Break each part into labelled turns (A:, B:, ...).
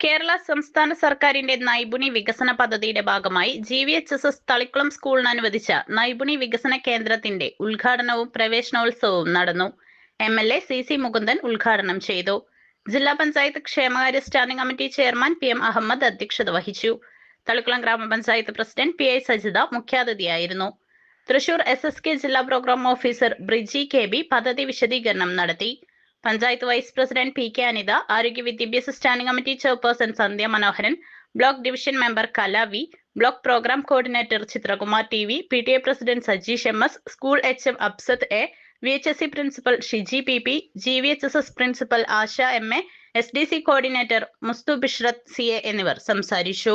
A: കേരള സംസ്ഥാന സർക്കാരിന്റെ നൈപുണി വികസന പദ്ധതിയുടെ ഭാഗമായി G V H S S Thalikulam സ്കൂളിന് അനുവദിച്ച നൈപുണി വികസന കേന്ദ്രത്തിന്റെ ഉദ്ഘാടനവും പ്രവേശനോത്സവവും നടന്നു. M L A C C Mukundan ഉദ്ഘാടനം ചെയ്തു. ജില്ലാ പഞ്ചായത്ത് ക്ഷേമകാര്യ standing committee chairman P M Ahammed അധ്യക്ഷത വഹിച്ചു. Thalikulam grama panchayat president P I Sajitha മുഖ്യാതിഥിയായിരുന്നു. Thrissur S S K ജില്ലാ programme officer Briji K B പദ്ധതി വിശദീകരണം നടത്തി. Panchayat vice president P K Anitha ആരോഗ്യ വിദ്യാഭ്യാസ standing committee chairperson Sandhya Manoharan block division member Kala V block programme coordinator Chithrakumar T V P T A president Sajeesh M S school H M Absath A V H S C principal Shiji P P G V H S S principal Asha M A S D C coordinator Musthu Bishrath C A എന്നിവർ സംസാരിച്ചു.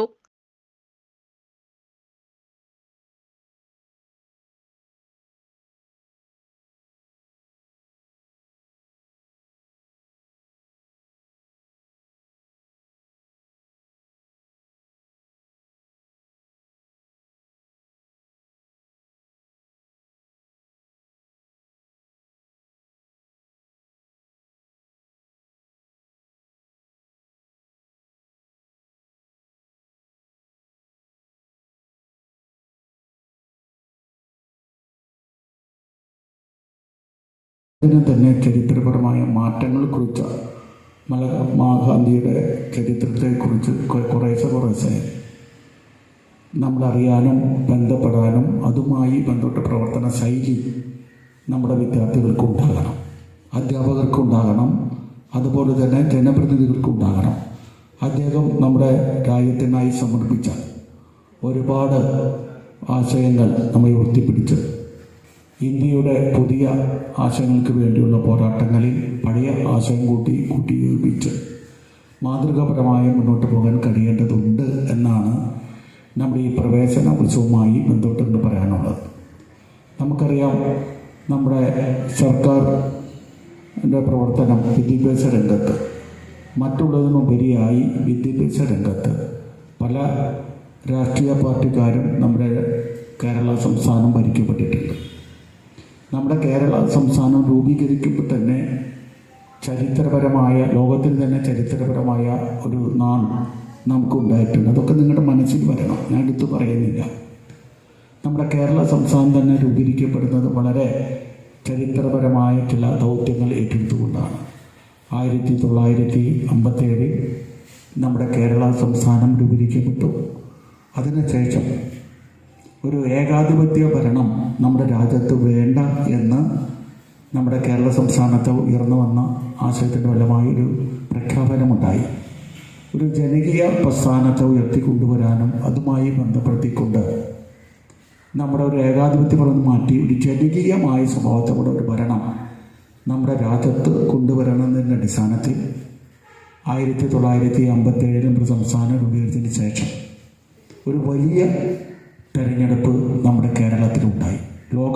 B: ഇതിന് തന്നെ ചരിത്രപരമായ മാറ്റങ്ങൾ കുറിച്ച മഹാത്മാഗാന്ധിയുടെ ചരിത്രത്തെക്കുറിച്ച് കുറേശ്ശെ കുറേശ്ശെ നമ്മളറിയാനും ബന്ധപ്പെടാനും അതുമായി ബന്ധപ്പെട്ട പ്രവർത്തന ശൈലി നമ്മുടെ വിദ്യാർത്ഥികൾക്ക് ഉണ്ടാകണം അധ്യാപകർക്ക് ഉണ്ടാകണം അതുപോലെ തന്നെ ജനപ്രതിനിധികൾക്കുണ്ടാകണം. അദ്ദേഹം നമ്മുടെ രാജ്യത്തിനായി സമർപ്പിച്ച ഒരുപാട് ആശയങ്ങൾ നമ്മെ ഉയർത്തിപ്പിടിച്ച് ഇന്ത്യയുടെ പുതിയ ആശയങ്ങൾക്ക് വേണ്ടിയുള്ള പോരാട്ടങ്ങളിൽ പഴയ ആശയം കൂട്ടി കൂട്ടിയോപിച്ച് മാതൃകാപരമായി മുന്നോട്ട് പോകാൻ കഴിയേണ്ടതുണ്ട് എന്നാണ് നമ്മുടെ ഈ പ്രവേശന ഉത്സവവുമായി ബന്ധപ്പെട്ടുകൊണ്ട് പറയാനുള്ളത്. നമുക്കറിയാം നമ്മുടെ സർക്കാരിന്റെ പ്രവർത്തനം വിദ്യാഭ്യാസ രംഗത്ത് മറ്റുള്ളതിനുപരിയായി വിദ്യാഭ്യാസ രംഗത്ത്. പല രാഷ്ട്രീയ പാർട്ടിക്കാരും നമ്മുടെ കേരള സംസ്ഥാനം ഭരിക്കപ്പെട്ടിട്ടുണ്ട് നമ്മുടെ കേരള സംസ്ഥാനം രൂപീകരിക്കുമ്പോൾ തന്നെ ചരിത്രപരമായ ലോകത്തിൽ തന്നെ ചരിത്രപരമായ ഒരു നാൾ നമുക്കുണ്ടായിട്ടുണ്ട്. അതൊക്കെ നിങ്ങളുടെ മനസ്സിൽ വരണം. ഞാൻ എടുത്തു പറയുന്നില്ല. നമ്മുടെ കേരള സംസ്ഥാനം തന്നെ രൂപീകരിക്കപ്പെടുന്നത് വളരെ ചരിത്രപരമായ ചില ദൗത്യങ്ങൾ ഏറ്റെടുത്തുകൊണ്ടാണ്. ആയിരത്തി തൊള്ളായിരത്തി അമ്പത്തേഴിൽ നമ്മുടെ കേരള സംസ്ഥാനം രൂപീകരിക്കപ്പെട്ടു. അതിനുശേഷം ഒരു ഏകാധിപത്യ ഭരണം നമ്മുടെ രാജ്യത്ത് വേണ്ട എന്ന് നമ്മുടെ കേരള സംസ്ഥാനത്ത് ഉയർന്നു വന്ന ആശയത്തിന്റെ ഫലമായി ഒരു പ്രഖ്യാപനമുണ്ടായി. ഒരു ജനകീയ പ്രസ്ഥാനത്തെ ഉയർത്തിക്കൊണ്ടുവരാനും അതുമായി ബന്ധപ്പെടുത്തിക്കൊണ്ട് നമ്മുടെ ഒരു ഏകാധിപത്യ ഭരണം മാറ്റി ഒരു ജനകീയമായ സ്വഭാവത്തോടെ ഒരു ഭരണം നമ്മുടെ രാജ്യത്ത് കൊണ്ടുവരണമെന്നതിന്റെ അടിസ്ഥാനത്തിൽ ആയിരത്തി തൊള്ളായിരത്തി അമ്പത്തേഴിൽ നമ്മുടെ സംസ്ഥാനം രൂപീകരിച്ചതിന് ശേഷം ഒരു വലിയ തെരഞ്ഞെടുപ്പ് നമ്മുടെ കേരളത്തിലുണ്ടായി. ലോക